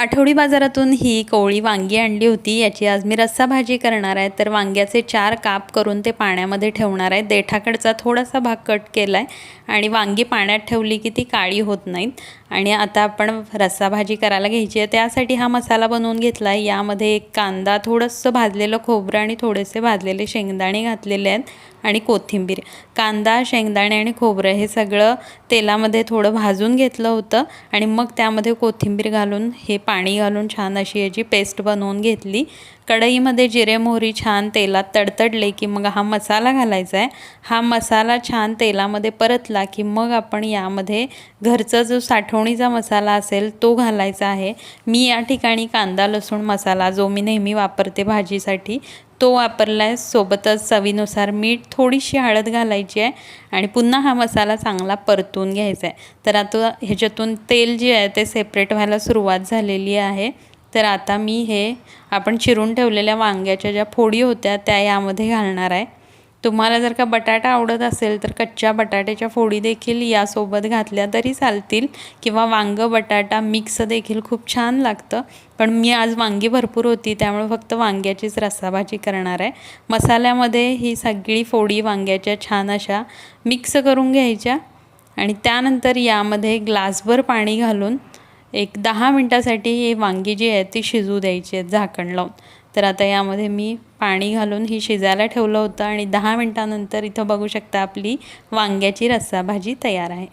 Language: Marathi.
आठवडी बाजारातून ही कोवळी वांगी आणली होती. याची आज मी रस्सा भाजी करणार आहे. तर वांग्याचे चार काप करून ते पाण्यामध्ये ठेवणार आहे. देठाकडचा थोडासा भाग कट केला आहे आणि वांगी पाण्यात ठेवली की ती काळी होत नाहीत. आणि आता आपण रस्सा भाजी करायला घ्यायची आहे. त्यासाठी हा मसाला बनवून घेतला. आहे यामध्ये एक कांदा थोडंसं भाजलेलं खोबरं आणि थोडेसे भाजलेले शेंगदाणे घातलेले आहेत आणि कोथिंबीर. कांदा शेंगदाणे आणि खोबरं हे सगळं तेलामध्ये थोडं भाजून घेतलं होतं आणि मग त्यामध्ये कोथिंबीर घालून हे पाणी घालून छान अशी याची पेस्ट बनवून घेतली. कढईमध्ये जिरे मोहरी छान तेलात तडतडले की मग हा मसाला घालायचा आहे. हा मसाला छान तेलामध्ये परतला की मग आपण यामध्ये घरचा जो फोडणीचा मसाला असेल तो घालायचा आहे. मी या ठिकाणी कांदा लसूण मसाला जो मी नेहमी वापरते भाजीसाठी तो वापरला आहे सोबतच चवीनुसार मीठ थोडीशी हळद घालायची आहे आणि पुन्हा हा मसाला चांगला परतून घ्यायचा आहे. तर आता ह्याच्यातून तेल जे आहे ते सेपरेट व्हायला सुरुवात झालेली आहे. तर आता मी हे आपण चिरून ठेवलेल्या वांग्याच्या ज्या फोडी होत्या त्या यामध्ये घालणार आहे. तुम्हाला जर का बटाटा आवडत असेल तर कच्च्या बटाट्याच्या फोडी देखील यासोबत घातल्या तरी चालतील. किंवा वांगं बटाटा मिक्स देखील खूप छान लागतं. पण मी आज वांगी भरपूर होती त्यामुळे फक्त वांग्याचीच रस्साभाजी करणार आहे. मसाल्यामध्ये ही सगळी फोडी वांग्याच्या छान अशा मिक्स करून घ्यायच्या. आणि त्यानंतर यामध्ये ग्लासभर पाणी घालून एक दहा मिनटासाठी ही वांगी जी आहे ती शिजू द्यायची आहेत झाकण लावून. तर आता यामध्ये मी पाणी घालून ही शिजायला ठेवलं होतं आणि दहा मिनटानंतर इथं बघू शकता आपली वांग्याची रस्सा भाजी तयार आहे.